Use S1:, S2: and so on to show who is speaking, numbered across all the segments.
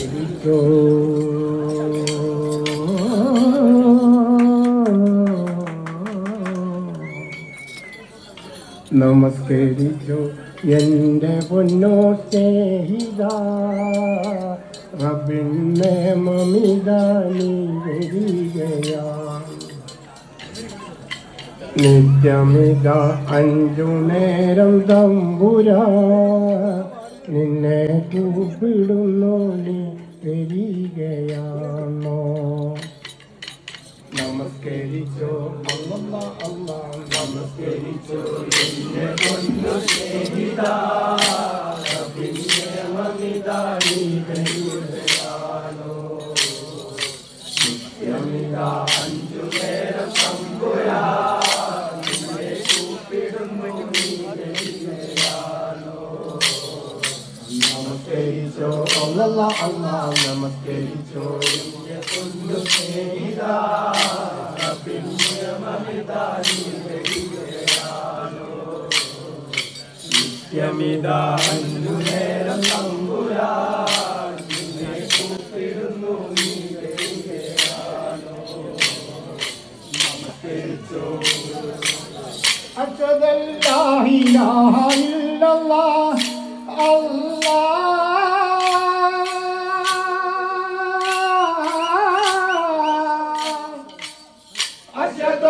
S1: നമസ്കരിച്ചോ നമസ്കരിച്ചു എന്റെ പൊന്നോ സ്നേഹിത റബിന്നെ മമിത നിത്യമിത അഞ്ചു നേരം തമ്പുരാ നിന്നെ കൂപ്പിടുന്നു നീ വരികയാണോ നമസ്കരിച്ചോ അല്ല അല്ല നമസ്കരിച്ചോ എന്റെ പൊന്നു സ്നേഹിത. പിന്നെ മമിത നമസ്കരിച്ചോ അല്ല അല്ല നമസ്കരിച്ചോ എന്റെ പൊന്നു സ്നേഹിത പിന്നെ മമിത നീ വരികയാണോ നിത്യമിത അഞ്ചു നേരം തമ്പുരാ നിന്നെ കൂപ്പിടുന്നു നീ വരികയാണോ നമസ്കരിച്ചോ أشهد أن لا إله إلا الله الله أشهد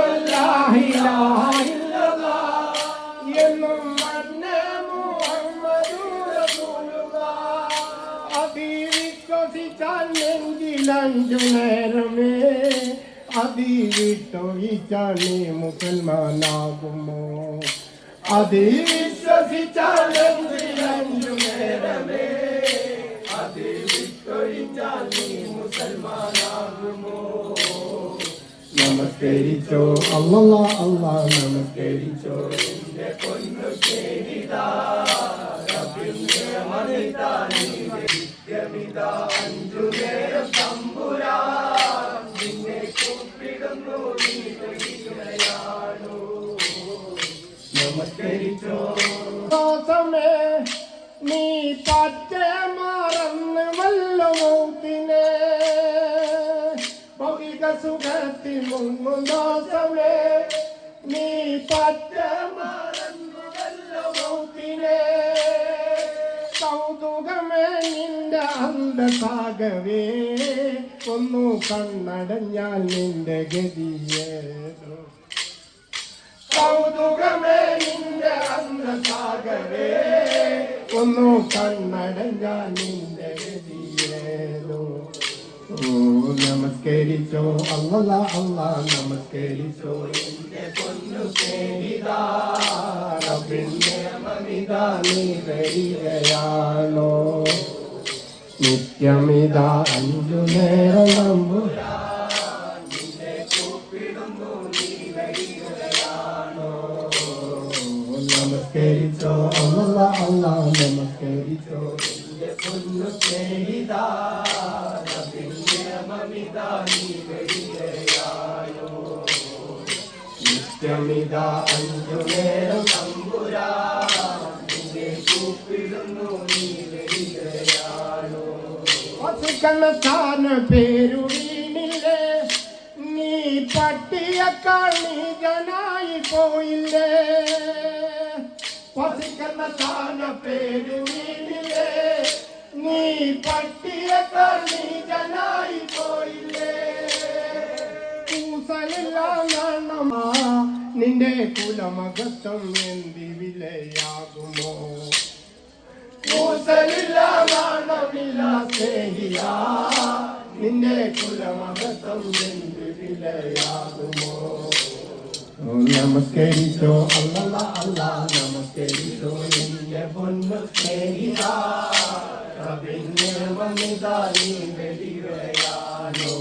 S1: നമസ്കരിച്ചോ അല്ലല്ല അല്ല നമസ്കരിച്ചോ. എന്റെ സുഖത്തിൽ മുങ്ങും ദോഷമേ നീ പറ്റ മറന്ന് വല്ലമൗത്തിനെ കൗതുകമേ നിന്റെ അന്ധസാഗവേ ഒന്നു കണ്ണടഞ്ഞാൽ നിന്റെ ഗതിയേതോ കൗതുകമേ നിന്റെ അന്ധസാഗരേ ഒന്നു കണ്ണടഞ്ഞാൽ നിന്റെ നമസ്കരിച്ചോ അല്ല അല്ല നമസ്കരിച്ചോ. എന്റെ പൊന്നു സ്നേഹിത റബ്ബിന്റെ മമിത നീ വരികയാണോ? നിത്യമിത അഞ്ചു നേരം നമ്പുരാ നമസ്കരിച്ചോ അല്ല അല്ല നമസ്കരിച്ചോ. പൊന്നു സ്നേഹിത നിത്യമിത അഞ്ചു നേരം തമ്പുരാ കൂപ്പിടുന്നു നീ വരികയാണോ കണക്കാന പേരു വീണില്ലേ നീ പട്ടിയക്കാൾ നീജനായി പോയില്ലേ? പസിക്കണ്ണ താന പേരു വീണില്ലേ നീ പട്ടിയക്കാൾ നീജനായി പോയില്ലേ? നിന്റെ കുലമകത്വം എന്തി വിലയാകുമോ നിന്റെ കുലമകത്വം നമസ്കരിച്ചോ അല്ല അല്ല നമസ്കരിച്ചോ നിന്റെ പൊന്നു സ്നേഹിത. റബ്ബിന്റെ വന്നിതാ നീ വെടിവയാനോ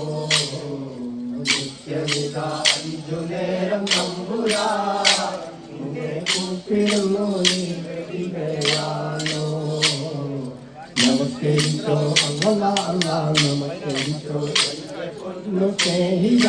S1: നിത്യമിത അഞ്ചു നേരം നമ്പുരാ നിന്നെ കൂപ്പിടുന്നു നീ വെടിവയാനോ നമസ്കരിച്ചോ അല്ല അല്ല നമസ്കരിച്ചോ പൊന്നു സ്നേഹിത.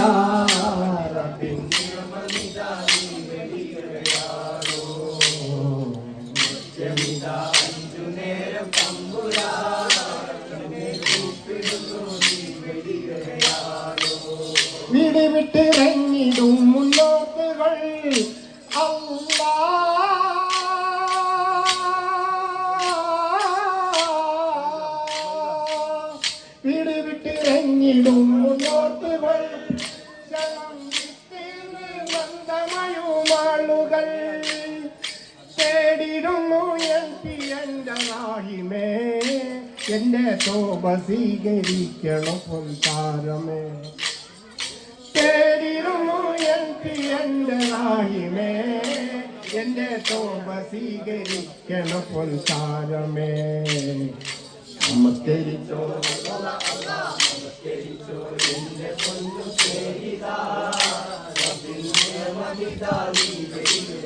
S1: അല്ലാ. വീട് വിട്ടിറങ്ങിടും മുന്നോട്ട് വന്തമയുമാളുകൾ തേടിടുന്നു എനിക്ക് എന്റെ നാഹിമേ. എന്റെ തോപ സ്വീകരിക്കണം പൊൻതാരമേ. എന്റെ നാഹിമേ എന്റെ തോപ സ്വീകരിക്കണം പൊൻതാരമേ നമസ്കരിച്ചോ Allah